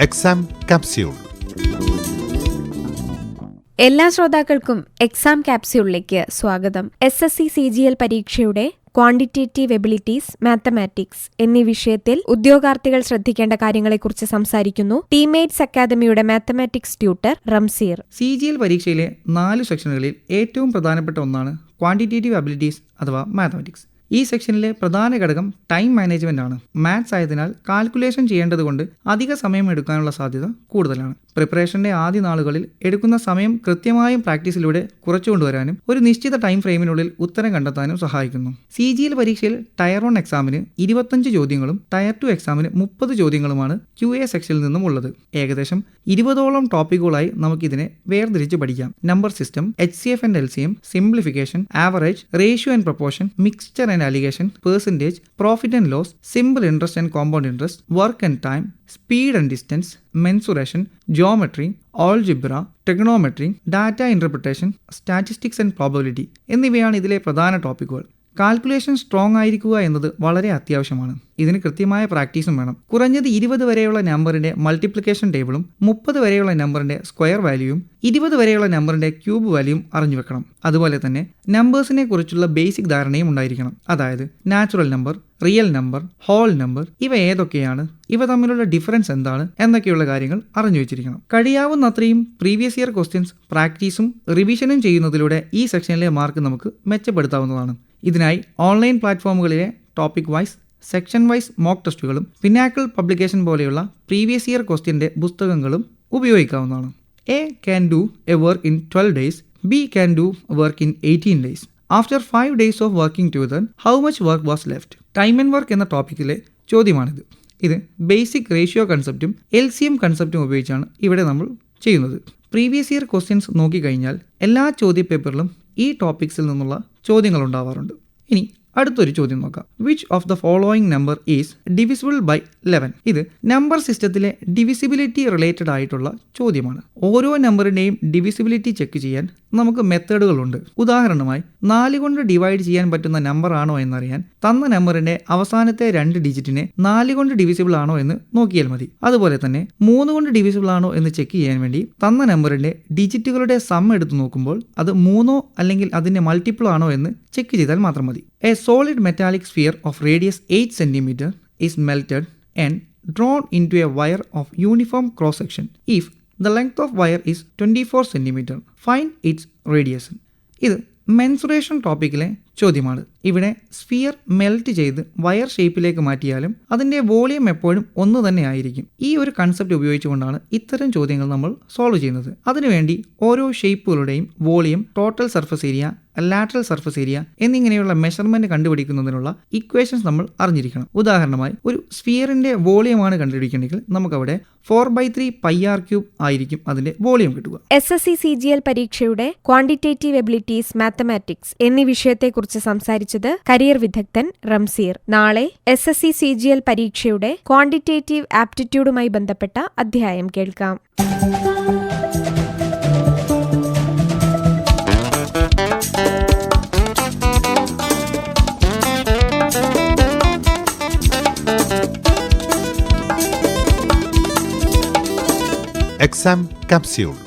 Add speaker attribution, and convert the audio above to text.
Speaker 1: Exam capsule
Speaker 2: എല്ലാ ശ്രോതാക്കൾക്കും exam കാപ്സ്യൂളിലേക്ക് സ്വാഗതം. S S C C G L പരീക്ഷയുടെ ക്വാണ്ടിറ്റേറ്റീവ് എബിലിറ്റീസ് മാത്തമാറ്റിക്സ് എന്നീ വിഷയത്തിൽ ഉദ്യോഗാർത്ഥികൾ ശ്രദ്ധിക്കേണ്ട കാര്യങ്ങളെക്കുറിച്ച് സംസാരിക്കുന്നു ടീമേറ്റ്സ് അക്കാദമിയുടെ mathematics tutor Ramseer.
Speaker 3: C G L പരീക്ഷയിലെ നാല് സെക്ഷനുകളിൽ ഏറ്റവും പ്രധാനപ്പെട്ട ഒന്നാണ് ക്വാണ്ടിറ്റേറ്റീവ് എബിലിറ്റീസ് അഥവാ മാത്തമാറ്റിക്സ് ഈ സെക്ഷനിലെ പ്രധാന ഘടകം ടൈം മാനേജ്മെന്റ് ആണ്. മാത്സ് ആയതിനാൽ കാൽക്കുലേഷൻ ചെയ്യേണ്ടതുകൊണ്ട് അധിക സമയം എടുക്കാനുള്ള സാധ്യത കൂടുതലാണ്. പ്രിപ്പറേഷന്റെ ആദ്യ നാളുകളിൽ എടുക്കുന്ന സമയം കൃത്യമായും പ്രാക്ടീസിലൂടെ കുറച്ചു കൊണ്ടുവരാനും ഒരു നിശ്ചിത ടൈം ഫ്രെയിമിനുള്ളിൽ ഉത്തരം കണ്ടെത്താനും സഹായിക്കുന്നു. സി ജി എൽ പരീക്ഷയിൽ ടയർ വൺ എക്സാമിന് ഇരുപത്തഞ്ച് ചോദ്യങ്ങളും ടയർ ടു എക്സാമിന് മുപ്പത് ചോദ്യങ്ങളുമാണ് ക്യു എ സെക്ഷനിൽ നിന്നും ഉള്ളത്. ഏകദേശം ഇരുപതോളം ടോപ്പിക്കുകളായി നമുക്കിതിനെ വേർതിരിച്ച് പഠിക്കാം. Number system H C F and L C M simplification average ratio and proportion mixture and alligation percentage profit and loss simple interest and compound interest work and time speed and distance mensuration geometry algebra trigonometry data interpretation statistics and probability എന്നിവയാണ് ഇതിലെ പ്രധാന ടോപ്പിക്കുകൾ calculation strong ആയിരിക്കുക എന്നത് വളരെ അത്യാവശ്യമാണ്. ഇതിന് കൃത്യമായ പ്രാക്ടീസും വേണം. കുറഞ്ഞത് ഇരുപത് വരെയുള്ള നമ്പറിന്റെ മൾട്ടിപ്ലിക്കേഷൻ ടേബിളും മുപ്പത് വരെയുള്ള നമ്പറിന്റെ സ്ക്വയർ വാല്യൂയും ഇരുപത് വരെയുള്ള നമ്പറിന്റെ ക്യൂബ് വാല്യൂയും അറിഞ്ഞു വെക്കണം. അതുപോലെ തന്നെ നമ്പേഴ്സിനെ കുറിച്ചുള്ള ബേസിക് ധാരണയും ഉണ്ടായിരിക്കണം. അതായത് natural number real number whole number ഇവ ഏതൊക്കെയാണ് ഇവ തമ്മിലുള്ള ഡിഫറൻസ് എന്താണ് എന്നൊക്കെയുള്ള കാര്യങ്ങൾ അറിഞ്ഞു വെച്ചിരിക്കണം. കഴിയാവുന്നത്രയും പ്രീവിയസ് ഇയർ ക്വസ്റ്റ്യൻസ് പ്രാക്ടീസും റിവിഷനും ചെയ്യുന്നതിലൂടെ ഈ സെക്ഷനിലെ മാർക്ക് നമുക്ക് മെച്ചപ്പെടുത്താവുന്നതാണ്. ഇതിനായി online പ്ലാറ്റ്ഫോമുകളിലെ topic wise section wise mock ടെസ്റ്റുകളും പിന്നാക്കിൾ പബ്ലിക്കേഷൻ പോലെയുള്ള പ്രീവിയസ് ഇയർ ക്വസ്റ്റ്യന്റെ പുസ്തകങ്ങളും ഉപയോഗിക്കാവുന്നതാണ്. A can do a work in twelve days B can do work in eighteen days after five days of working together how much work was left time and work എന്ന ടോപ്പിക്കിലെ ചോദ്യമാണിത്. ഇത് basic ratio കൺസെപ്റ്റും L C M കൺസെപ്റ്റും ഉപയോഗിച്ചാണ് ഇവിടെ നമ്മൾ ചെയ്യുന്നത്. പ്രീവിയസ് ഇയർ ക്വസ്റ്റ്യൻസ് നോക്കിക്കഴിഞ്ഞാൽ എല്ലാ ചോദ്യപേപ്പറിലും ഈ ടോപ്പിക്സിൽ നിന്നുള്ള ചോദ്യങ്ങൾ ഉണ്ടാവാറുണ്ട്. ഇനി അടുത്തൊരു ചോദ്യം നോക്കാം. Which of the following number is divisible by eleven ഇത് നമ്പർ സിസ്റ്റത്തിലെ ഡിവിസിബിലിറ്റി റിലേറ്റഡ് ആയിട്ടുള്ള ചോദ്യമാണ്. ഓരോ നമ്പറിന്റെയും ഡിവിസിബിലിറ്റി ചെക്ക് ചെയ്യാൻ നമുക്ക് മെത്തേഡുകളുണ്ട്. ഉദാഹരണമായി നാല് കൊണ്ട് ഡിവൈഡ് ചെയ്യാൻ പറ്റുന്ന നമ്പർ ആണോ എന്നറിയാൻ തന്ന നമ്പറിന്റെ അവസാനത്തെ രണ്ട് ഡിജിറ്റിനെ നാല് കൊണ്ട് ഡിവിസിബിൾ ആണോ എന്ന് നോക്കിയാൽ മതി. അതുപോലെ തന്നെ മൂന്ന് കൊണ്ട് ഡിവിസിബിൾ ആണോ എന്ന് ചെക്ക് ചെയ്യാൻ വേണ്ടി തന്ന നമ്പറിന്റെ ഡിജിറ്റുകളുടെ സം എടുത്ത് നോക്കുമ്പോൾ അത് മൂന്നോ അല്ലെങ്കിൽ അതിന്റെ മൾട്ടിപ്പിൾ ആണോ എന്ന് ചെക്ക് ചെയ്താൽ മാത്രം മതി. A solid metallic sphere of radius eight centimetre is melted and drawn into a wire of uniform cross section if the length of wire is 24 centimeter. Find its radius. ഇത് mensuration ടോപ്പിക്കിലെ ചോദ്യമാണ്. ഇവിടെ sphere melt ചെയ്ത് wire ഷേപ്പിലേക്ക് മാറ്റിയാലും അതിന്റെ volume എപ്പോഴും ഒന്ന് തന്നെ ആയിരിക്കും. ഈ ഒരു കൺസെപ്റ്റ് ഉപയോഗിച്ചുകൊണ്ടാണ് ഇത്തരം ചോദ്യങ്ങൾ നമ്മൾ സോൾവ് ചെയ്യുന്നത്. അതിനുവേണ്ടി ഓരോ ഷേപ്പുകളുടെയും volume total surface area lateral surface area എന്നിങ്ങനെയുള്ള മെഷർമെന്റ് കണ്ടുപിടിക്കുന്നതിനുള്ള ഇക്വേഷൻസ് നമ്മൾ അറിഞ്ഞിരിക്കണം. ഉദാഹരണമായി ഒരു സ്ഫിയറിന്റെ വോളിയമാണ് കണ്ടുപിടിക്കണമെങ്കിൽ നമുക്കവിടെ four by three pi R cube ആയിരിക്കും അതിന്റെ വോളിയം കിട്ടുക.
Speaker 2: S S C C G L പരീക്ഷയുടെ ക്വാണ്ടിറ്റേറ്റീവ് എബിലിറ്റീസ് മാത്തമാറ്റിക്സ് എന്നീ വിഷയത്തെക്കുറിച്ച് സംസാരിച്ചത് കരിയർ വിദഗ്ധൻ റംസീർ. നാളെ S S C C G L പരീക്ഷയുടെ ക്വാണ്ടിറ്റേറ്റീവ് ആപ്റ്റിറ്റ്യൂഡുമായി ബന്ധപ്പെട്ട അധ്യായം കേൾക്കാം.
Speaker 1: Exam capsule